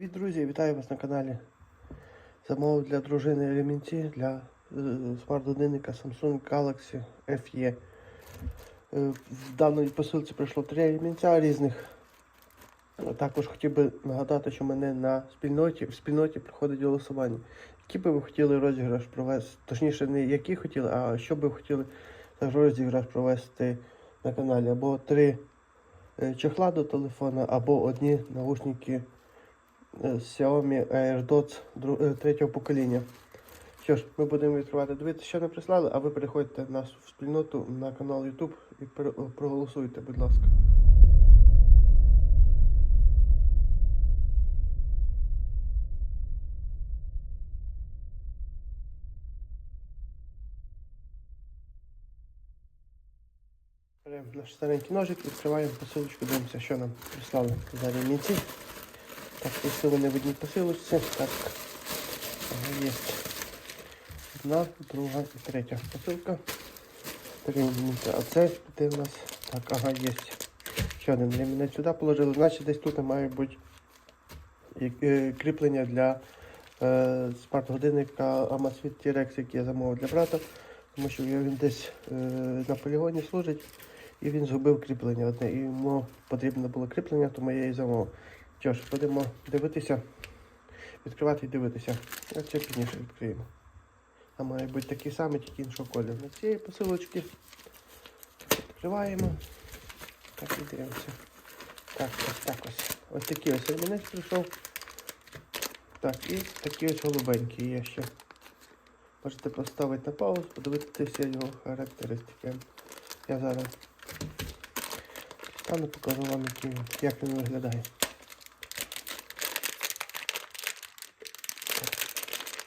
Привіт, друзі! Вітаю вас на каналі. Замовив для дружини ремінці для е, смарт-годинника Samsung Galaxy FE. Е, В даній посилці прийшло три ремінця різних. Е, Також хотів би нагадати, що мене на спільноті, в спільноті проходить голосування. Які би ви хотіли розіграш провести, точніше, не які хотіли, а що би ви хотіли розіграш провести на каналі. Або три чехла до телефона, або одні наушники Xiaomi AirDots е, третього покоління. Що ж, ми будемо відкривати. Дивіться, що не прислали, а ви переходьте в нашу спільноту на канал YouTube і проголосуйте, будь ласка. Беремо наш старенький ножик, відкриваємо посилочку, дивимося, що нам прислали за ремінці. Так, прийшли вони в одній посилочці. Так, є одна, друга і третя посилка. Три ремінця. А це де в нас? Так, ага, є. Ще один ремінець сюди положили. Значить, десь тут має бути е, кріплення для е, смарт-годинника Amazfit T-Rex, який я замовив для брата. Тому що він десь е, на полігоні служить і він згубив кріплення одне. І йому потрібно було кріплення, тому я і замовив. Що ж, будемо дивитися, відкривати і дивитися. А це пізніше відкриємо. А має бути такий самий, тільки іншого кольору. На цієї посилочки відкриваємо. Так і дивимося. Так, ось так ось. Ось такий ось ремінець прийшов. Так, і такі ось голубенькі є ще. Можете поставити на паузу, подивитися його характеристики. Я зараз стану, покажу вам, він, як він виглядає.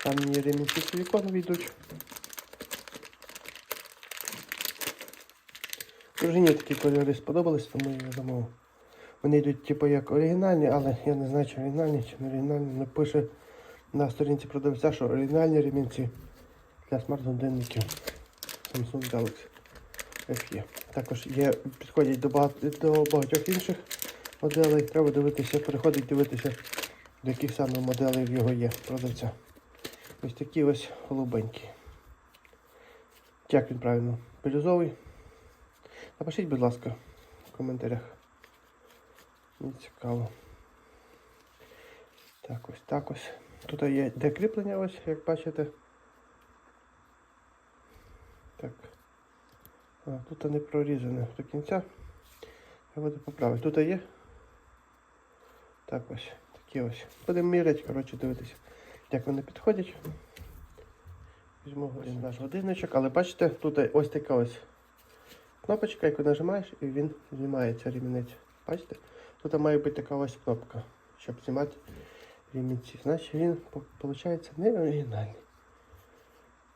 Там мені ремінці силіконові йдуть. Дружині такі кольори сподобались, тому я замовив. Вони йдуть типу як оригінальні, але я не знаю, чи оригінальні, чи не оригінальні. Не пише на сторінці продавця, що оригінальні ремінці для смарт-годинників Samsung Galaxy FE. Також є, підходять до, багато, до багатьох інших моделей. Треба дивитися, переходить дивитися, до яких саме моделей його є продавця. Ось такі ось голубенькі. Як він правильно? Бірюзовий. Напишіть, будь ласка, в коментарях. Мені цікаво. Так ось, так ось. Тут є де кріплення, ось, як бачите. Так. А, тут не прорізане до кінця. Я буду поправити. Тут є. Так ось. Такі ось. Будемо міряти, коротше, дивитися, як вони підходять. Візьму ось наш годинничок, але бачите, тут ось така ось кнопочка, яку нажимаєш, і він знімається ремінець. Бачите? Тут має бути така ось кнопка, щоб знімати ремінці. Значить він виходить не оригінальний.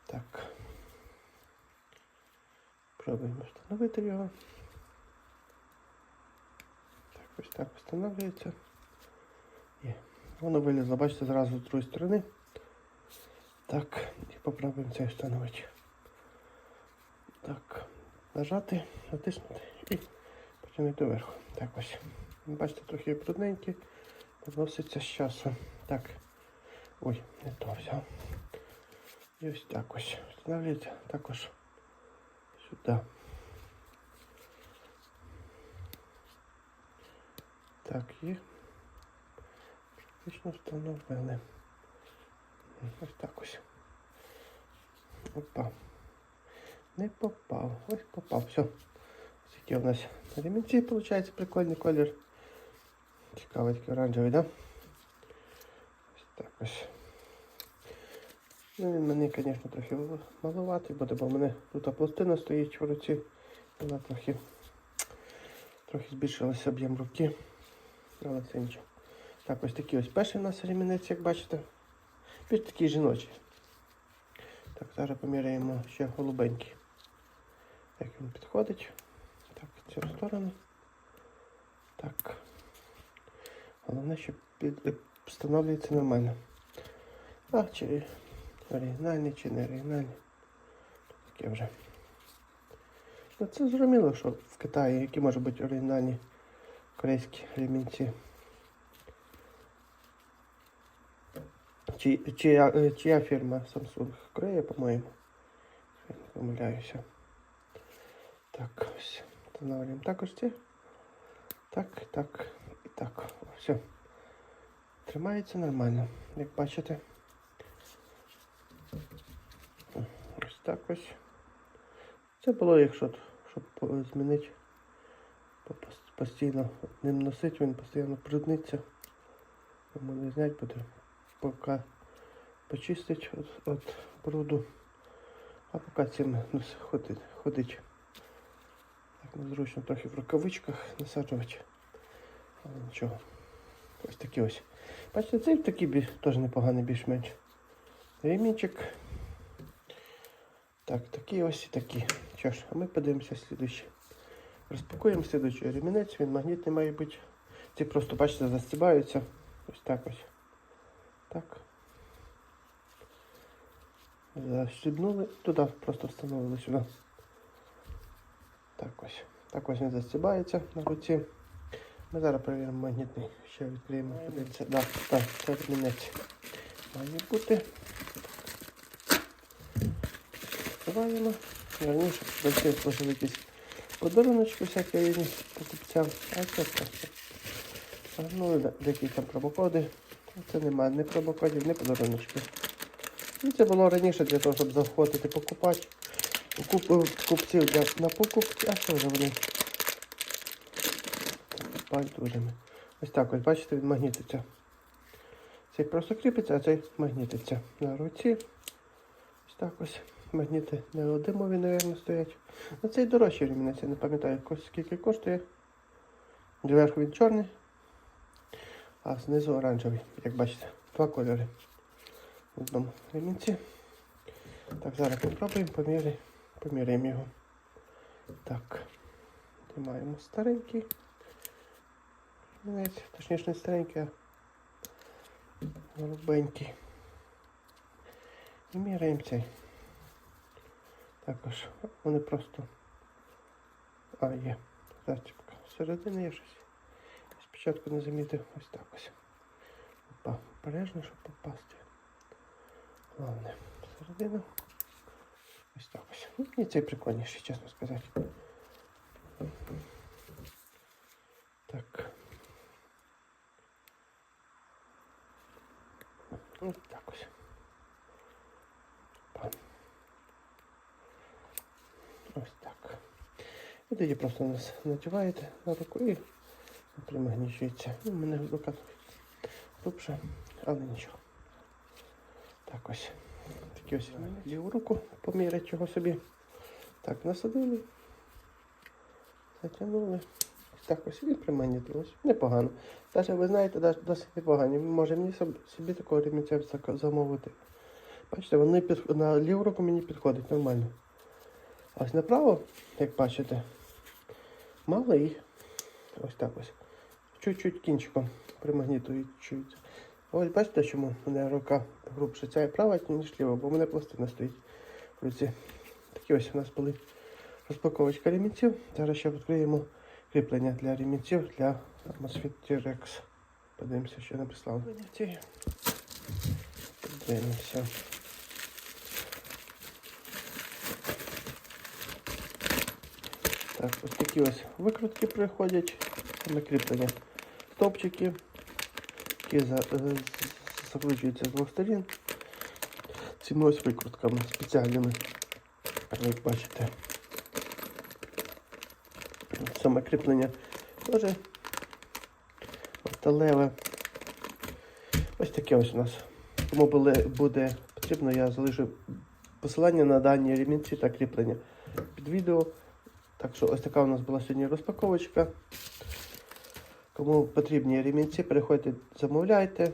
Так. Пробуємо встановити його. Так, ось так встановлюється. Воно вилізло, бачите, зразу з другої сторони. Так, і попробуємо це встановити. Так, нажати, натиснути і потягнути доверху. Так ось. Бачите, трохи брудненький, підноситься з часу. Так. Ой, не то взяв. І ось так ось. Встановлюється також сюди. Так, і практично встановили. Ось так ось. Опа. Не попав. Ось попав. Все. Ось такі у нас на ремінці, виходить, прикольний колір. Цікавий такий оранжевий, да? Ось так ось. Ну, він мені, звісно, трохи маловатий буде, бо в мене тут пластина стоїть в руці. Вона трохи, трохи збільшилася об'єм руки. Але це нічого. Так, ось такий ось перший у нас ремінець, як бачите. Більш такий жіночий. Так, зараз поміряємо ще голубенький. Як він підходить. Так, в цю сторону. Так. Головне, щоб під... е, встановлюється нормально. А, чи оригінальний, чи не оригінальний. Таке вже. Ну, це зрозуміло, що в Китаї, які можуть бути оригінальні корейські ремінці. Чи, чия, е, чия фірма Samsung? Корея, по-моєму. Я не помиляюся. Так, ось. Встановлюємо також ці. Так, так і так. Все. Тримається нормально, як бачите. Ось так ось. Це було, якщо щоб змінити, постійно ним носити, він постійно брудниться. Тому не зняти буде, поки почистить от, от бруду, а поки цим нос- ходить. ходить. Так незручно трохи в рукавичках насаджувати. Але нічого. Ось такі ось. Бачите, цей такий теж непоганий більш-менш. Ремінчик. Так, такі ось і такі. Що ж, а ми подивимося слідуючий. Розпакуємо слідуючий ремінець, він магнітний має бути. Ці просто, бачите, застібаються. Ось так ось. Так. Защібнули, туди просто встановили сюди. Так ось. Так ось він застібається на руці. Ми зараз перевіримо магнітний. Ще відкриємо. Подивіться. Да, так, це ремінець має бути. Відкриваємо. Раніше батьки служили якісь подаруночки всякі різні покупцям. А це просто. Ну, де- деякі там промокоди. Це немає ні промокодів, ні подаруночків. І це було раніше для того, щоб заходити покупати. Куп, купців для, на покупки, а що вже вони байдужими. Ось так ось, бачите, він магнітиться. Цей просто кріпиться, а цей магнітиться на руці. Ось так ось. Магніти неодимові, мабуть, стоять. А цей дорожчий ремінець, я не пам'ятаю, скільки коштує. Зверху він чорний, а знизу оранжевий, як бачите. Два кольори в одному ремінці. Так, зараз попробуємо, поміряємо, поміряємо його. Так. Тримаємо старенький. Точніше не старенький, а голубенький. І міряємо цей. Також вони просто. А, є. Зачіпка. Всередині є щось. Спочатку не замітив ось так ось. Опа, обережно, щоб попасти. Головне, всередину. Ось так ось. Ну, Мені цей прикольніший, чесно сказати. Так. Ось так ось. Опа. Ось так. І тоді просто нас надіваєте на руку і примагнічується. Ну, у мене рука грубша, але нічого. Так ось. Такі ось ліву руку поміряти його собі. Так, насадили. Затягнули. Так ось і примагнітилось. Непогано. Навіть ви знаєте, дос- досить непогані. Може мені собі такого ремінця замовити. Бачите, вони під... на ліву руку мені підходить нормально. А ось направо, як бачите, мало і ось так ось. Чуть-чуть кінчиком. Чуть. Ось бачите, чому у мене рука грубша ця і права, ніж ліва, бо у мене пластина стоїть в руці. Такі ось у нас були розпаковочка ремінців. Зараз ще відкриємо кріплення для ремінців для Atmosfit T-Rex. Подивимося, що написав. Подивимося. Так, ось такі ось викрутки приходять, саме кріплення. Стопчики, які е, закручуються з двох сторін. Цими ось викрутками спеціальними. Як бачите. Саме кріплення теж сталеве. Ось таке ось у нас. Буде, буде потрібно, я залишу посилання на дані ремінці та кріплення під відео. Так що ось така у нас була сьогодні розпаковочка. Кому потрібні ремінці, переходьте, замовляйте.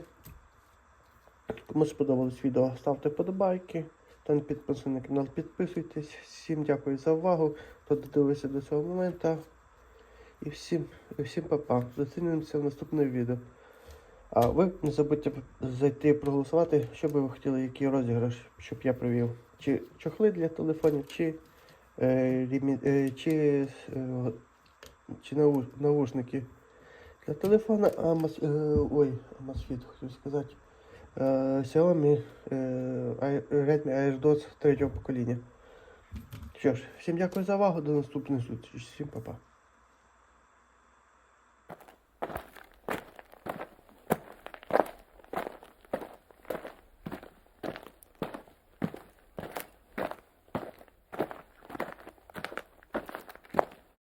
Кому сподобалось відео, ставте вподобайки. Хто не підписаний на канал, підписуйтесь. Всім дякую за увагу, хто додивився до цього моменту. І всім, і всім па-па. Зустрінемося в наступному відео. А ви не забудьте зайти проголосувати, що би ви хотіли, який розіграш, щоб я провів. Чи чохли для телефонів, чи, е, ремі- е, чи, е, чи нау- наушники для телефона, а мас, е, ой, Amazfit, хочу сказати. е, Xiaomi е, Redmi AirDots третього покоління. Що ж, всім дякую за увагу, до наступної зустрічі. Всім па-па.